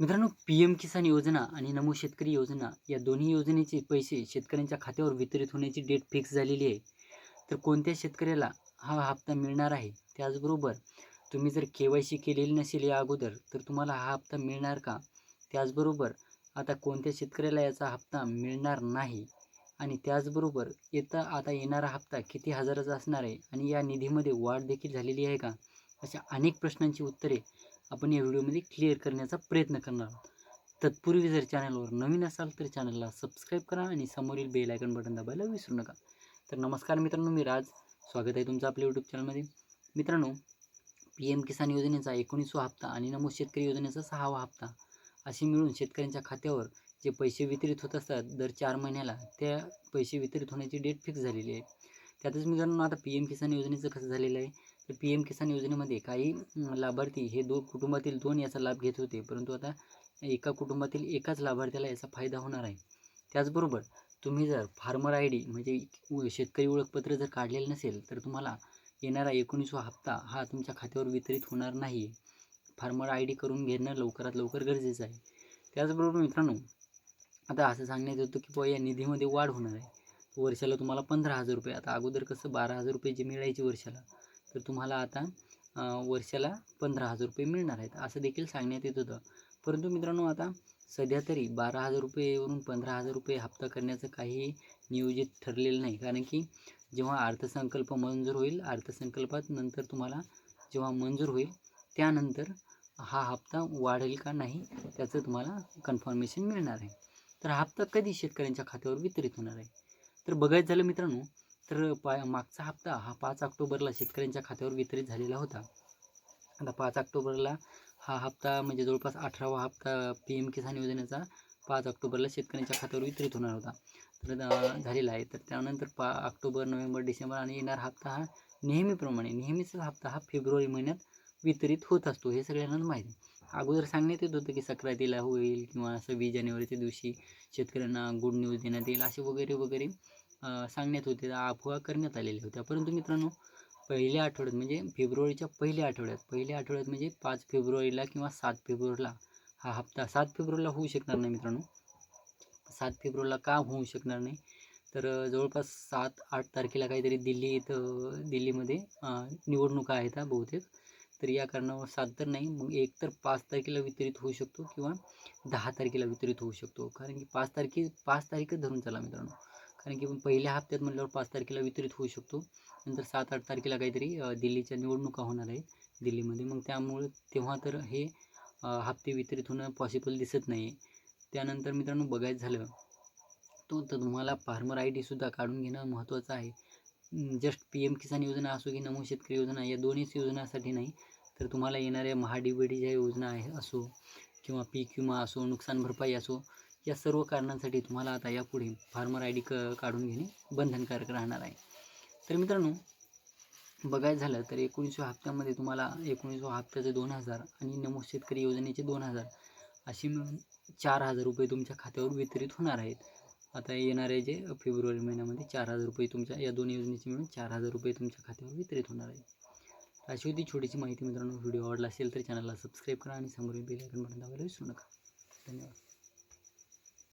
मित्रांनो P M किसान योजना आणि नमो शेतकरी योजना या दोन्ही योजनेचे पैसे शेतकऱ्यांच्या खात्यावर वितरित होण्याची डेट फिक्स झालेली आहे. तर कोणत्या शेतकऱ्याला हा हप्ता मिळणार आहे? त्याचबरोबर तुम्ही जर के वाय सी केलेली नसेल या अगोदर तर तुम्हाला हा हप्ता मिळणार का? त्याचबरोबर आता कोणत्या शेतकऱ्याला याचा हप्ता मिळणार नाही? आणि त्याचबरोबर येता आता येणारा हप्ता किती हजाराचा असणार आहे? आणि या निधीमध्ये वाढ देखील झालेली आहे का? अशा अनेक प्रश्नांची उत्तरे आपण या व्हिडिओमध्ये क्लिअर करण्याचा प्रयत्न करणार आहोत. तत्पूर्वी जर चॅनलवर नवीन असाल तर चॅनलला सबस्क्राईब करा आणि समोरील बेल आयकन बटन दाबायला विसरू नका. तर नमस्कार मित्रांनो मी राज. स्वागत आहे तुमचं आपल्या यूट्यूब चॅनलमध्ये मित्रांनो पी एम किसान योजनेचा एकोणीसवा हप्ता आणि नमो शेतकरी योजनेचा सहावा हप्ता असे मिळून शेतकऱ्यांच्या खात्यावर जे पैसे वितरित होत असतात दर चार महिन्याला त्या पैसे वितरित होण्याची डेट फिक्स झालेली आहे. त्यातच मित्रांनो आता पी एम किसान योजनेचं कसं झालेलं आहे? तर पी एम किसान योजनेमध्ये काही लाभार्थी हे दोन कुटुंबातील दोन याचा लाभ घेत होते. परंतु आता एका कुटुंबातील एकाच लाभार्थ्याला याचा फायदा होणार आहे. त्याचबरोबर तुम्ही जर फार्मर आय डी म्हणजे शेतकरी ओळखपत्र जर काढलेलं नसेल तर तुम्हाला येणारा एकोणीसवा हप्ता हा तुमच्या खात्यावर वितरित होणार नाही. फार्मर आय डी करून घेणं लवकरात लवकर गरजेचं आहे. त्याचबरोबर मित्रांनो आता असं सांगण्यात येतं की बुवा या निधीमध्ये वाढ होणार आहे. वर्षाला तुम्हाला पंधरा हजार रुपये आता अगोदर कसं बारा हजार रुपये जे मिळायचे वर्षाला तर तुम्हाला आता वर्षाला पंधरा हजार रुपये मिळणार आहेत. असं देखील सांगण्यात येत होतं. परंतु मित्रांनो आता सध्या तरी बारा हजार रुपयेवरून पंधरा हजार रुपये हप्ता करण्याचं काही नियोजित ठरलेलं नाही. कारण की जेव्हा अर्थसंकल्प मंजूर होईल अर्थसंकल्पात नंतर तुम्हाला जेव्हा मंजूर होईल त्यानंतर हा हप्ता वाढेल का नाही त्याचं तुम्हाला कन्फर्मेशन मिळणार आहे. तर हा हप्ता कधी शेतकऱ्यांच्या खात्यावर वितरित होणार आहे? तर बघायचं झालं मित्रांनो तर पा मागचा हप्ता हा पाच ऑक्टोबरला शेतकऱ्यांच्या खात्यावर वितरित झालेला होता. आता पाच ऑक्टोबरला हा हप्ता म्हणजे जवळपास अठरावा हप्ता पी एम किसान योजनेचा पाच ऑक्टोबरला शेतकऱ्यांच्या खात्यावर वितरित होणार होता. तर झालेला आहे. तर त्यानंतर पा ऑक्टोबर नोव्हेंबर डिसेंबर आणि येणारा हप्ता हा नेहमीप्रमाणे नेहमीचा हप्ता हा फेब्रुवारी महिन्यात वितरित होत असतो हे सगळ्यांनाच माहिती आहे. अगोदर सांगण्यात येत होतं की सक्रातीला होईल किंवा सव्वीस जानेवारीच्या दिवशी शेतकऱ्यांना गुड न्यूज देण्यात येईल असे वगैरे वगैरे. सांगण्यात होते अफवा करण्यात आलेल्या होत्या. परंतु मित्रांनो पहिल्या आठवड्यात म्हणजे फेब्रुवारीच्या पहिल्या आठवड्यात पहिल्या आठवड्यात म्हणजे पाच फेब्रुवारीला किंवा सात फेब्रुवारीला हा हप्ता सात फेब्रुवारीला होऊ शकणार नाही मित्रांनो. सात फेब्रुवारीला का होऊ शकणार नाही? तर जवळपास सात आठ तारखेला काहीतरी दिल्ली इथं दिल्लीमध्ये निवडणुका आहेत बहुतेक. तर या कारणावर सात तर नाही मग एक तर पाच तारखेला वितरित होऊ शकतो किंवा दहा तारखेला वितरित होऊ शकतो. कारण की पाच तारखे पाच तारीखच धरून चला मित्रांनो. कारण की पहिल्या हप्त्यात म्हटल्यावर पाच तारखेला वितरित होऊ शकतो. नंतर सात आठ तारखेला काहीतरी दिल्लीच्या निवडणुका होणार आहे दिल्लीमध्ये. मग त्यामुळे तेव्हा तर हे हप्ते वितरित होणं पॉसिबल दिसत नाही त्यानंतर मित्रांनो बघायचं झालं तो तर तुम्हाला फार्मर आय डीसुद्धा काढून घेणं महत्त्वाचं आहे. जस्ट पी एम किसान योजना असो की नमो शेतकरी योजना या दोन्हीच योजनासाठी नाही तर तुम्हाला येणाऱ्या महाडीबीडी ज्या योजना आहे असो किंवा पीक विमा असो नुकसान भरपाई असो या सर्व कारणांसाठी तुम्हाला आता यापुढे फार्मर आय डी क काढून घेणे बंधनकारक राहणार आहे. तर मित्रांनो बघायचं झालं तर एकोणीसव्या हप्त्यामध्ये तुम्हाला एकोणीसव्या हप्त्याचे दोन हजार आणि नमो शेतकरी योजनेचे दोन हजार अशी मिळून चार हजार रुपये तुमच्या खात्यावर वितरित होणार आहेत. आता येणारे जे फेब्रुवारी महिन्यामध्ये चार हजार रुपये तुमच्या या दोन योजनेचे मिळून चार हजार रुपये तुमच्या खात्यावर वितरित होणार आहेत. अशी होती छोटीशी माहिती मित्रांनो. व्हिडिओ आवडला असेल तर चॅनलला सबस्क्राईब करा आणि समोरील बेल आयकन बटन दाबायला विसरू नका. धन्यवाद.